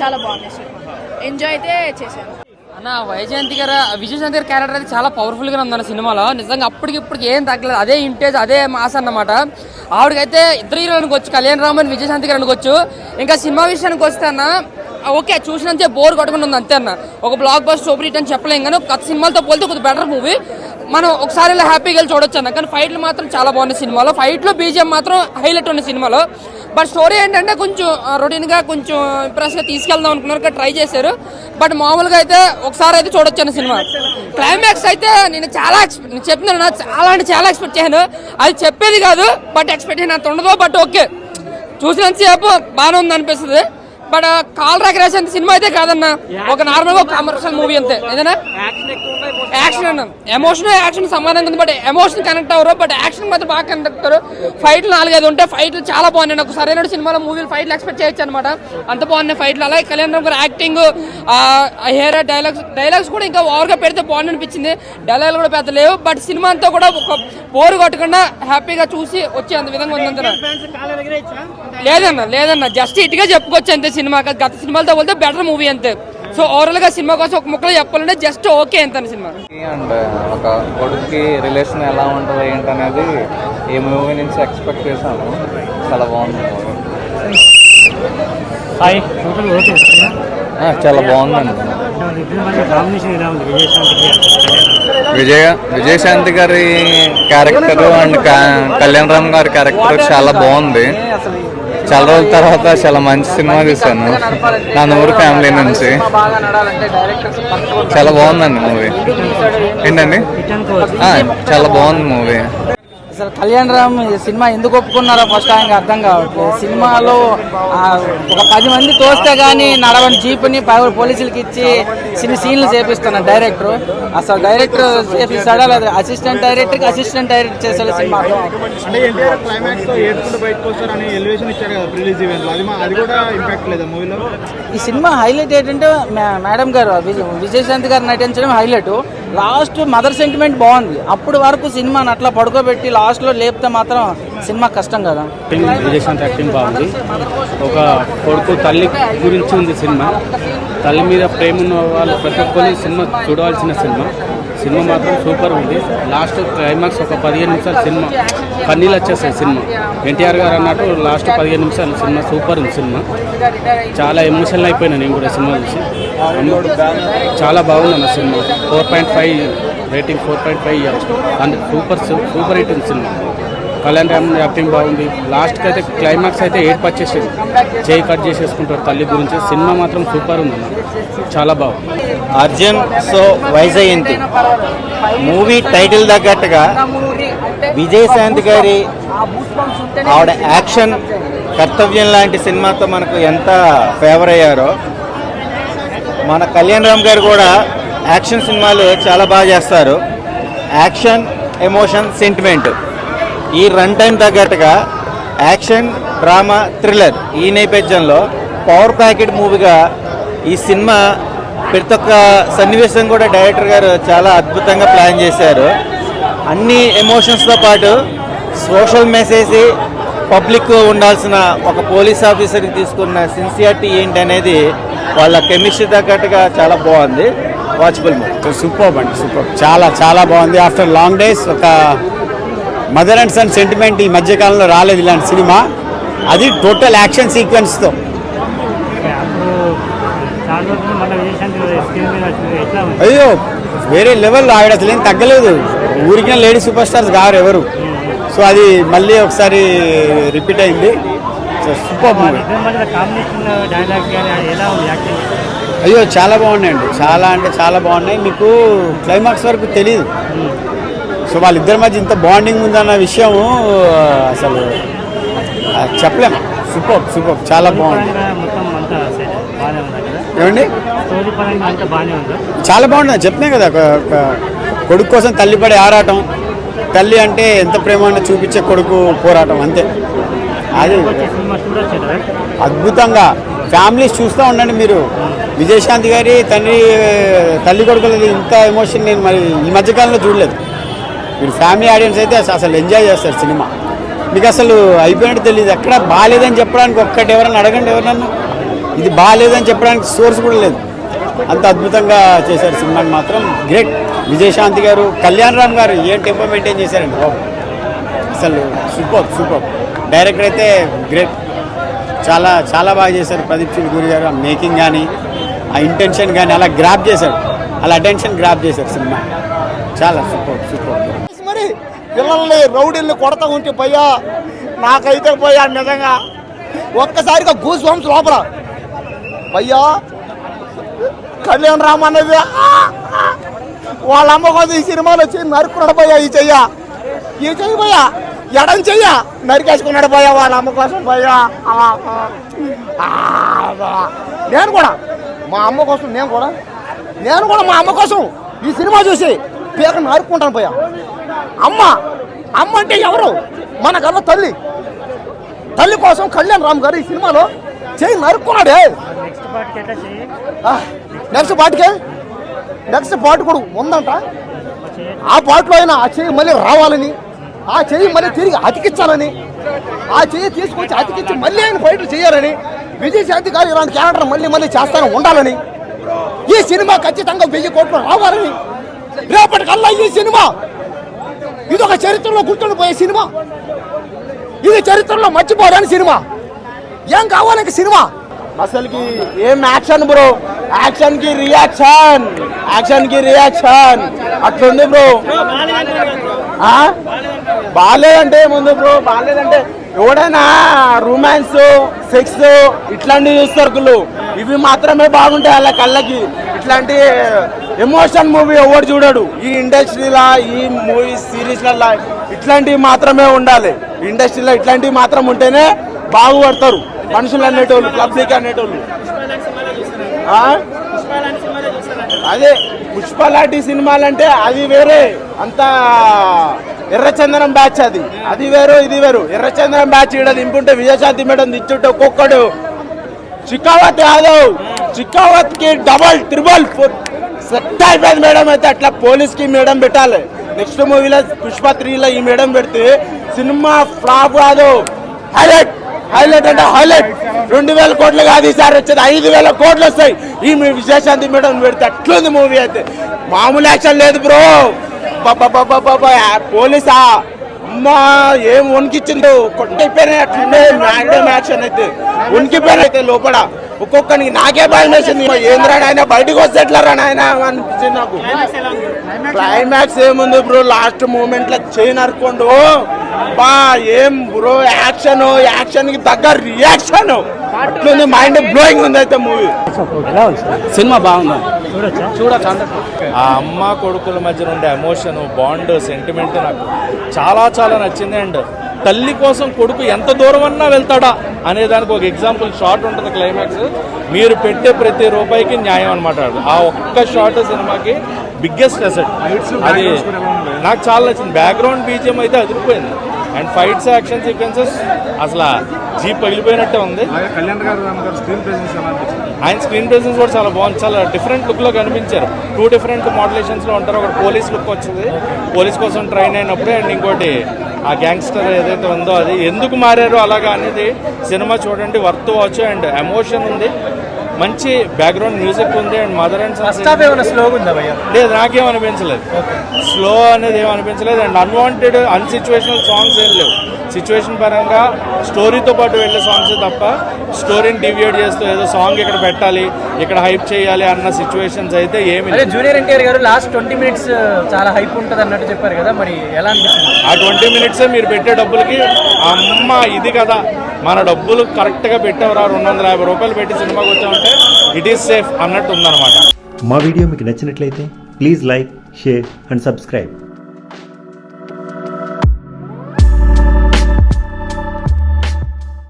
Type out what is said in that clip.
చాలా బాగుంది cinema enjoy అయితే చేశాను. అన్న వైజయంతి గారు విజయశాంతి గారి క్యారెక్టర్ అయితే చాలా పవర్ఫుల్గా ఉందన్న సినిమాలో. నిజంగా అప్పటికి ఏం తగ్గలేదు. అదే ఇంటేజ్ అదే మాస్ అన్నమాట. ఆవిడకైతే ఇద్దరు హీరోలు అనుకోవచ్చు కళ్యాణ్ రామన్ విజయశాంతి గారు అనుకోవచ్చు. ఇంకా సినిమా విషయానికి వస్తే అన్న ఓకే చూసినంతే బోర్ కొట్టకుండా ఉంది అంతే అన్న. ఒక బ్లాక్ బస్ సూపర్ హిట్ అని చెప్పలేం కానీ కొత్త సినిమాలతో పోలితే కొద్దిగా బెటర్ మూవీ మనం ఒకసారి ఇలా హ్యాపీగా చూడొచ్చు అన్న. కానీ ఫైట్లు మాత్రం చాలా బాగున్నాయి సినిమాలో. ఫైట్లో బీజిఎం మాత్రం హైలైట్ ఉన్న సినిమాలో. బట్ స్టోరీ ఏంటంటే కొంచెం రొటీన్గా కొంచెం ఇంప్రెస్గా తీసుకెళ్దాం అనుకున్నారు ట్రై చేశారు. బట్ మామూలుగా అయితే ఒకసారి అయితే చూడొచ్చు అన్న సినిమా. క్లైమాక్స్ అయితే నేను చాలా ఎక్స్పెక్ట్ చెప్తున్నాను చాలా అంటే చాలా ఎక్స్పెక్ట్ చేయను అది చెప్పేది కాదు బట్ ఎక్స్పెక్ట్ చేయను అంత ఉండదు బట్ ఓకే. చూసినంతసేపు బాగానే ఉంది అనిపిస్తుంది. బట్ కాల్ రాకరేషన్ సినిమా అయితే కాదన్న. ఒక నార్మల్గా కమర్షియల్ మూవీ అంతే. ఏదైనా? యాక్షన్ అన్న. ఎమోషన్ యాక్షన్ సమానంగా ఉంది బట్ ఎమోషన్ కనెక్ట్ అవ్వరు బట్ యాక్షన్ మాత్రం బాగా కనెక్ట్ అవుతారు ఫైట్లు నాలుగైదు ఉంటాయి ఫైట్లు చాలా బాగున్నాయి. నాకు సరైన సినిమాలో మూవీలు ఫైట్లు ఎక్స్పెక్ట్ చేయొచ్చు అనమాట అంత బాగున్నాయి ఫైట్లు అలాగే కళ్యాణ్ గారు యాక్టింగ్ హెయిర్ డైలాగ్స్ డైలాగ్స్ కూడా ఇంకా ఓవర్గా పెడితే బాగుంది అనిపించింది. డైలాగ్ కూడా పెద్ద లేవు బట్ సినిమా అంతా కూడా ఒక బోరు కొట్టకుండా హ్యాపీగా చూసి వచ్చే అంత విధంగా ఉందంతా లేదన్న లేదన్న జస్ట్ ఇటుగా చెప్పుకోవచ్చు అంతే సినిమా గత సినిమాలతో పోతే బెటర్ మూవీ అంతే. సో ఓవరాల్గా సినిమా కోసం ఒక ముక్కలో చెప్పాలంటే జస్ట్ ఓకే అంత సినిమా. అండ్ ఒక కొడుకుకి రిలేషన్ ఎలా ఉంటుంది ఏంటనేది ఈ మూవీ నుంచి ఎక్స్పెక్ట్ చేశాను. చాలా బాగుంది. హాయ్. చాలా బాగుందండి. విజయ విజయశాంతి గారి క్యారెక్టర్ అండ్ కళ్యాణ్ రామ్ గారి క్యారెక్టర్ చాలా బాగుంది. చాలా రోజుల తర్వాత చాలా మంచి సినిమా చూశాను. నా నూరు ఫ్యామిలీ నుంచి. చాలా బాగుందండి మూవీ ఏంటండి? చాలా బాగుంది మూవీ అసలు కళ్యాణ్ రామ్ ఈ సినిమా ఎందుకు ఒప్పుకున్నారో ఫస్ట్ ఆయనకి అర్థం కావట్లేదు. సినిమాలో ఒక పది మంది తోస్తే గానీ నడవని జీపుని పోలీసులకి ఇచ్చి చిన్న సీన్లు చేపిస్తున్నారు డైరెక్టర్. అసలు డైరెక్టర్ చేపిస్తాడా లేదా. అసిస్టెంట్ డైరెక్టర్కి అసిస్టెంట్ డైరెక్టర్ చేసాడు సినిమా. ఈ సినిమా హైలైట్ ఏంటంటే మేడం గారు విజయ్ విజయశాంతి గారు నటించడం హైలైట్. లాస్ట్ మదర్ సెంటిమెంట్ బాగుంది. అప్పుడు వరకు సినిమాని అట్లా పడుకోబెట్టి లాస్ట్ లో లేపితే మాత్రం సినిమా కష్టం కదా. విజయశాంతి యాక్టింగ్ బాగుంది. ఒక కొడుకు తల్లి గురించి ఉంది సినిమా. తల్లి మీద ప్రేమ ఉన్న వాళ్ళు ప్రతి ఒక్కరి సినిమా చూడవలసిన సినిమా. సినిమా మాత్రం సూపర్ ఉంది. లాస్ట్ క్లైమాక్స్ ఒక పదిహేను నిమిషాలు సినిమా. కన్నీళ్ళు వచ్చేస్తాయి సినిమా. ఎన్టీఆర్ గారు అన్నట్టు లాస్ట్ పదిహేను నిమిషాలు సినిమా సూపర్ ఉంది సినిమా. చాలా ఎమోషనల్ అయిపోయినా నేను కూడా సినిమా చూసి. చాలా బాగుంది అన్న cinema. Four point five rating four point five ఇవ్వచ్చు and super super hit cinema. Kalyan Ram acting బాగుంది. లాస్ట్కి అయితే క్లైమాక్స్ అయితే ఏడ్ వచ్చేసింది చేయి కట్ చేసేసుకుంటారు తల్లి గురించి. సినిమా మాత్రం సూపర్ ఉంది. చాలా బాగుంది. Arjun so Vyjayanthi. Movie title తగ్గట్టుగా విజయశాంతి గారి ఆవిడ యాక్షన్ కర్తవ్యం లాంటి సినిమాతో మనకు ఎంత ఫేవర్ అయ్యారో. మన కళ్యాణ్ రామ్ గారు కూడా యాక్షన్ సినిమాలు చాలా బాగా చేస్తారు. Action emotion sentiment. ఈ రన్ టైం తగ్గట్టుగా యాక్షన్ డ్రామా థ్రిల్లర్ ఈ నేపథ్యంలో పవర్ ప్యాకెట్ మూవీగా ఈ సినిమా ప్రతి ఒక్క సన్నివేశం కూడా డైరెక్టర్ గారు చాలా అద్భుతంగా ప్లాన్ చేశారు. అన్ని ఎమోషన్స్తో పాటు సోషల్ మెసేజ్ పబ్లిక్ ఉండాల్సిన ఒక పోలీస్ ఆఫీసర్కి తీసుకున్న సిన్సియారిటీ ఏంటి అనేది వాళ్ళ కెమిస్ట్రీ తగ్గట్టుగా చాలా బాగుంది. Watchable movie. సూపర్ అండి సూపర్. చాలా చాలా బాగుంది. ఆఫ్టర్ లాంగ్ డేస్ ఒక మదర్ అండ్ సన్ సెంటిమెంట్ ఈ మధ్యకాలంలో రాలేదు ఇలాంటి సినిమా. అది టోటల్ యాక్షన్ సీక్వెన్స్తో అయ్యో వేరే లెవెల్ ఆవిడ అసలు ఏం తగ్గలేదు. ఊరికిన లేడీ సూపర్ స్టార్స్ కారు ఎవరు. సో అది మళ్ళీ ఒకసారి రిపీట్ అయింది. So super movie. అయ్యో చాలా బాగున్నాయండి. చాలా అంటే చాలా బాగున్నాయి. మీకు క్లైమాక్స్ వరకు తెలియదు సో వాళ్ళిద్దరి మధ్య ఇంత బాండింగ్ ఉందన్న విషయం అసలు ఆ, చెప్పలేం. సూపర్ సూపర్ చాలా బాగుంది. ఏమండి? చాలా బాగుంటుంది చెప్తున్నాయి కదా కొడుకు కోసం తల్లి పడే ఆరాటం. తల్లి అంటే ఎంత ప్రేమ చూపించే కొడుకు పోరాటం అంతే. అది అద్భుతంగా. ఫ్యామిలీస్ చూస్తూ ఉండండి మీరు. విజయశాంతి గారి తండ్రి తల్లి కొడుకులది ఇంత ఎమోషన్ నేను మరి ఈ మధ్యకాలంలో చూడలేదు. మీరు ఫ్యామిలీ ఆడియన్స్ అయితే అసలు ఎంజాయ్ చేస్తారు సినిమా. మీకు అసలు అయిపోయినట్టు తెలియదు. ఎక్కడ బాగాలేదని చెప్పడానికి ఒక్కటి ఎవరన్నా అడగండి ఎవరన్నా ఇది బాగాలేదని చెప్పడానికి సోర్స్ కూడా లేదు. అంత అద్భుతంగా చేశారు సినిమాని మాత్రం. గ్రేట్ విజయశాంతి గారు కళ్యాణ్ రామ్ గారు ఏం టెంపో మెయింటైన్ చేశారండి బాబు. అసలు సూపర్ సూపర్ డైరెక్టర్ అయితే గ్రేట్ చాలా చాలా బాగా చేశారు. ప్రదీప్ చిలుకూరి గారు మేకింగ్ కానీ ఆ ఇంటెన్షన్ కానీ అలా గ్రాప్ చేశాడు. అలా అటెన్షన్ గ్రాప్ చేశారు సినిమా. చాలా సూపర్ సూపర్ మరి పిల్లల్ని రౌడీల్ని కొడతా ఉంటే పోయా నాకైతే పోయా నిజంగా. ఒక్కసారిగా గూస్ వంశ లోపల. భయ్యా కళ్యాణ్ రామ్ అనేది ఆ, ఆ, వాళ్ళ అమ్మ కోసం ఈ సినిమాలో వచ్చి నరుకున్నాడు పోయా ఈ చెయ్య. ఈ చెయ్యి పోయా ఎడం చెయ్య. నరికేసుకున్నాడు పోయా వాళ్ళ అమ్మ కోసం పోయా ఆ, నేను కూడా మా అమ్మ కోసం నేను కూడా నేను కూడా మా అమ్మ కోసం ఈ సినిమా చూసి పీక నరుక్కుంటాను పోయా. అమ్మ అమ్మ అంటే ఎవరు? మన కన్నా తల్లి. తల్లి కోసం కళ్యాణ్ రామ్ గారు ఈ సినిమాలో చేయి నరుక్కున్నాడే. నెక్స్ట్ పాటకే? నెక్స్ట్ పాట కూడా ఉందంట. ఆ పాటలో అయినా ఆ చెయ్యి మళ్ళీ రావాలని ఆ చెయ్యి మళ్ళీ తిరిగి అతికించాలని ఆ చెయ్యి తీసుకొచ్చి అతికించి మళ్ళీ ఆయన ఫైట్లు చేయాలని విజయశాంతి గారు ఇలాంటి క్యారెక్టర్ మళ్ళీ మళ్ళీ చేస్తాను ఉండాలని. ఈ సినిమా ఖచ్చితంగా వెయ్యి కోట్లు రావాలని. రేపటికల్లా ఈ సినిమా. ఇది ఒక చరిత్రలో గుర్తుండిపోయే సినిమా. ఇది చరిత్రలో మర్చిపోలేని సినిమా. ఏం కావాలి సినిమా? అసలుకి ఏం యాక్షన్ బ్రో? యాక్షన్కి రియాక్షన్ యాక్షన్కి రియాక్షన్ అట్లుంది బ్రో. ఆ? బాగాలేదంటే ముందు బ్రో? బాగాలేదంటే ఎవడైనా రొమాన్స్ సెక్స్ ఇట్లాంటివి చూస్తారు కుళ్ళు. ఇవి మాత్రమే బాగుంటాయి వాళ్ళ కళ్ళకి. ఇట్లాంటి ఎమోషన్ మూవీ ఎవడు చూడడు. ఈ ఇండస్ట్రీలా ఈ మూవీ సిరీస్లలో ఇట్లాంటివి మాత్రమే ఉండాలి. ఇండస్ట్రీలో ఇట్లాంటివి మాత్రం ఉంటేనే బాగుపడతారు మనుషులు అనేటోళ్ళు పబ్లిక్ అనేటోళ్ళు? అదే. పుష్ప లాంటి సినిమాలంటే అది వేరే. అంత ఎర్రచందనం బ్యాచ్ అది. అది వేరు ఇది వేరు. ఎర్రచందనం బ్యాచ్ ఇక్కడ దింపుంటే విజయశాంతి మేడం దించుంటే ఒక్కొక్కడు. చికావత్ యాదవ్. చికావత్కి డబల్ ట్రిబల్ సెట్ అయిపోయింది మేడం అయితే. అట్లా పోలీస్కి మేడం పెట్టాలి. నెక్స్ట్ మూవీలో పుష్ప త్రీలో ఈ మేడం పెడితే సినిమా ఫ్లాప్ కాదు. హైలైట్ హైలైట్ అంటే హైలైట్. రెండు వేల కోట్లు కాదు ఈసారి వచ్చేది. ఐదు వేల కోట్లు వస్తాయి. ఈ మీ విజయశాంతి మేడం పెడితే అట్లుంది మూవీ అయితే. మామూలు యాక్షన్ లేదు బ్రో. పోలీసా? అమ్మా ఏం వణికిచ్చిందో. కొట్టయిపోయినాయి అట్లుండే యాక్షన్ అయితే. వణికిపోయిన అయితే లోపల. ఒక్కొక్కరికి నాకే భయం వేసింది. ఏంద్రా ఆయన బయటకు వస్తే ఎట్లా రా నాయన అనిపించింది నాకు. క్లైమాక్స్ ఏముంది బ్రో? లాస్ట్ మూమెంట్లో చేయి నరుకోండు బా ఏం బ్రో యాక్షన్ యాక్షన్కి తగ్గ రియాక్షన్ అట్లుంది మైండ్ బ్లోయింగ్ ఉంది అయితే మూవీ సినిమా బాగుందా? చూడొచ్చు? ఆ అమ్మ కొడుకుల మధ్య ఉండే ఎమోషన్ బాండ్ సెంటిమెంట్ నాకు చాలా చాలా నచ్చింది. అండ్ తల్లి కోసం కొడుకు ఎంత దూరం అన్నా వెళ్తాడా అనే దానికి ఒక ఎగ్జాంపుల్ షార్ట్ ఉంటుంది క్లైమాక్స్ మీరు పెట్టే ప్రతి రూపాయికి న్యాయం అనమాట ఆ ఒక్క షార్ట్ సినిమాకి బిగ్గెస్ట్ అసెట్. అది నాకు చాలా నచ్చింది. బ్యాక్గ్రౌండ్ బీజియం అయితే అదిరిపోయింది. అండ్ ఫైట్స్ యాక్షన్ సీక్వెన్సెస్ అసలు జీప్ పగిలిపోయినట్టే ఉంది. ఆయన స్క్రీన్ ప్రెసెన్స్ కూడా చాలా బాగుంది. చాలా డిఫరెంట్ లుక్లో కనిపించారు. టూ డిఫరెంట్ మోడలేషన్స్లో ఉంటారు. ఒకటి పోలీస్ లుక్ వచ్చింది. పోలీస్ కోసం ట్రైన్ అయినప్పుడు అండ్ ఇంకోటి ఆ గ్యాంగ్స్టర్ ఏదైతే ఉందో అది ఎందుకు మారారు అలాగా అనేది సినిమా చూడండి. వర్త్ వాచ్ అండ్ ఎమోషన్ ఉంది. మంచి బ్యాక్గ్రౌండ్ మ్యూజిక్ ఉంది అండ్ మదర్ అండ్ స్లోగా ఉందా భయ్యా? లేదు నాకేం అనిపించలేదు స్లో అనేది ఏం అనిపించలేదు అండ్ అన్వాంటెడ్ అన్సిచ్యువేషనల్ సాంగ్స్ ఏం లేవు. సిచ్యువేషన్ పరంగా స్టోరీతో పాటు వెళ్ళే సాంగ్స్ తప్ప స్టోరీని డివియేట్ చేస్తూ ఏదో సాంగ్ ఇక్కడ పెట్టాలి ఇక్కడ హైప్ చేయాలి అన్న సిచ్యువేషన్స్ అయితే ఏమి Junior NTR garu last twenty minutes చాలా హైప్ ఉంటుంది అన్నట్టు చెప్పారు కదా మరి ఎలా అనిపిస్తుంది? ఆ ట్వంటీ మినిట్సే మీరు పెట్టే డబ్బులకి అమ్మ ఇది కదా మన డబ్బులు కరెక్ట్గా పెట్టేవరా రెండు వందల యాభై రూపాయలు పెట్టి సినిమాకి వచ్చామంటే ఇట్ ఈస్ సేఫ్ అన్నట్టు ఉందన్నమాట. మా వీడియో మీకు నచ్చినట్లయితే please like share and subscribe